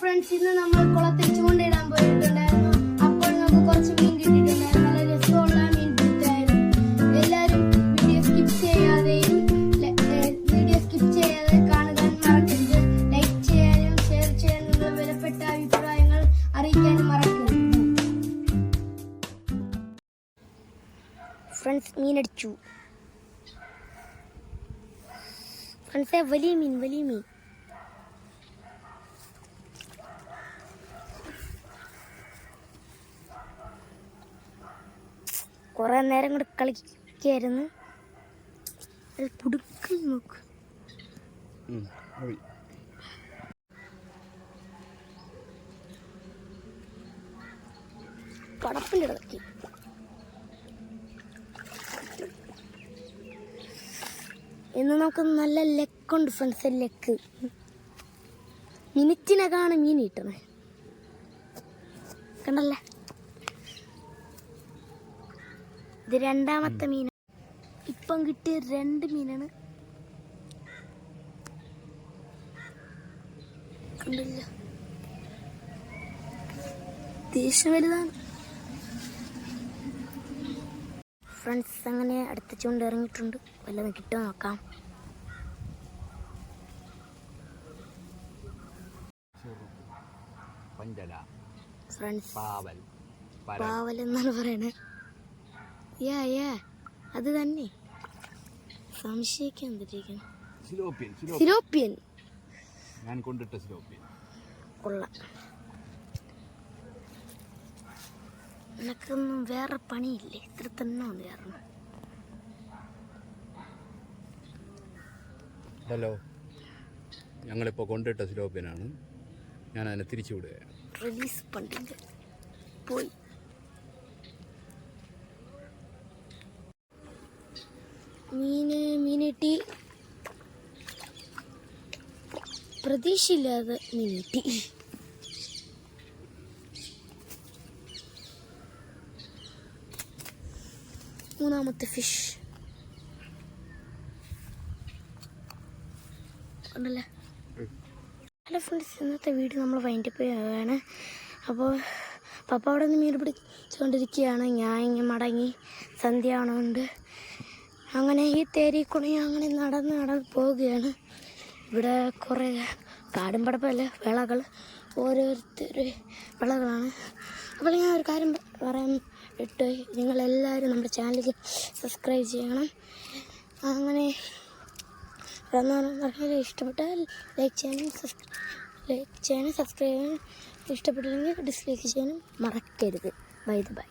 Friends ഇന്ന് നമ്മൾ കുളത്തിൽ ചൂണ്ടയിടാൻ പോയിട്ടുണ്ടായിരുന്നു. അപ്പോൾ നമുക്ക് കുറച്ച് മീൻ കിട്ടിയിട്ടുണ്ടായിരുന്നു. നല്ല രസമുള്ള മീൻ കിട്ടായിരുന്നു എല്ലാവരും വീഡിയോ സ്കിപ്പ് ചെയ്യാതെയും വീഡിയോ സ്കിപ്പ് ചെയ്യാതെ കാണുവാൻ മറക്കരുത്. ലൈക്ക് ചെയ്യാനും ഷെയർ ചെയ്യാനും വിലപ്പെട്ട അഭിപ്രായങ്ങൾ അറിയിക്കാനും മറക്കരുത്. ഫ്രണ്ട്സ് മീനടിച്ചു. ഫ്രണ്ട്സേ വലിയ മീൻ വലിയ മീൻ. കുറെ നേരം കൂടെ കളിക്കായിരുന്നു. പുടുക്കി നോക്ക്. പടപ്പിന്റെ ഇടക്കി. ഇന്ന് നമുക്ക് നല്ല ലെക്കുണ്ട് ഫ്രണ്ട്സ് ലെക്ക് മിനിറ്റിനകാണ് മീൻ കിട്ടണേ. കണ്ടല്ലേ? ഇത് രണ്ടാമത്തെ മീൻ ഇപ്പം കിട്ടിയ രണ്ട് മീനാണ്. കണ്ടില്ല. ദേഷ്യം വലുതാണ്. ഫ്രണ്ട്സ് അങ്ങനെ അടുത്ത ചൂണ്ട് ഇറങ്ങിയിട്ടുണ്ട് വല്ലതും കിട്ടുമോ നോക്കാം. ഫ്രണ്ട്സ് പാവൽ പാവൽ എന്നാണ് പറയണേ. യാ യാ അത് തന്നെ. സംശയിക്കാൻ എന്തിരിക്കുന്നു സിലോപ്പിയൻ ഞാൻ കൊണ്ടിട്ട സിലോപ്പിയൻ കൊള്ളാം. നിനക്കൊന്നും വേറെ പണിയില്ലേ. ഇത്ര തന്നെ ഒന്ന് കയറണം. ഹലോ. ഞങ്ങളിപ്പോൾ കൊണ്ടിട്ട സിലോപ്യനാണ്. ഞാൻ അതിനെ തിരിച്ചു വിടുകയാണ്. റിലീസ് പണ്ടില്ല. പോയി. മീന് മീനിട്ടി പ്രതീക്ഷയില്ലാതെ നീട്ടി. മൂന്നാമത്തെ ഫിഷ് ഹലോ ഫ്രണ്ട്സ് ഇന്നത്തെ വീഡിയോ നമ്മൾ വൈൻഡപ്പ് ചെയ്യുകയാണ് അപ്പോൾ പപ്പ അവിടെ നിന്ന് മീൻ പിടിച്ചുകൊണ്ടിരിക്കുകയാണ് ഞാൻ ഇങ്ങനെ മടങ്ങി സന്ധ്യ ആവണമുണ്ട് അങ്ങനെ ഈ തേരി കുണി അങ്ങനെ നടന്ന് നടന്ന് പോവുകയാണ്. ഇവിടെ കുറേ കാടും പടപ്പല്ല വിളകൾ ഓരോരുത്തർ വിളകളാണ്. അപ്പോൾ ഞാൻ ഒരു കാര്യം പറയാൻ ഇട്ട് നിങ്ങളെല്ലാവരും നമ്മുടെ ചാനലിൽ സബ്സ്ക്രൈബ് ചെയ്യണം. അങ്ങനെ പറഞ്ഞാൽ ഇഷ്ടപ്പെട്ടാൽ ലൈക്ക് ചെയ്യാനും ലൈക്ക് ചെയ്യാനും സബ്സ്ക്രൈബ് ചെയ്യാനും ഇഷ്ടപ്പെട്ടില്ലെങ്കിൽ ഡിസ്ലൈക്ക് ചെയ്യാനും മറക്കരുത്. By the by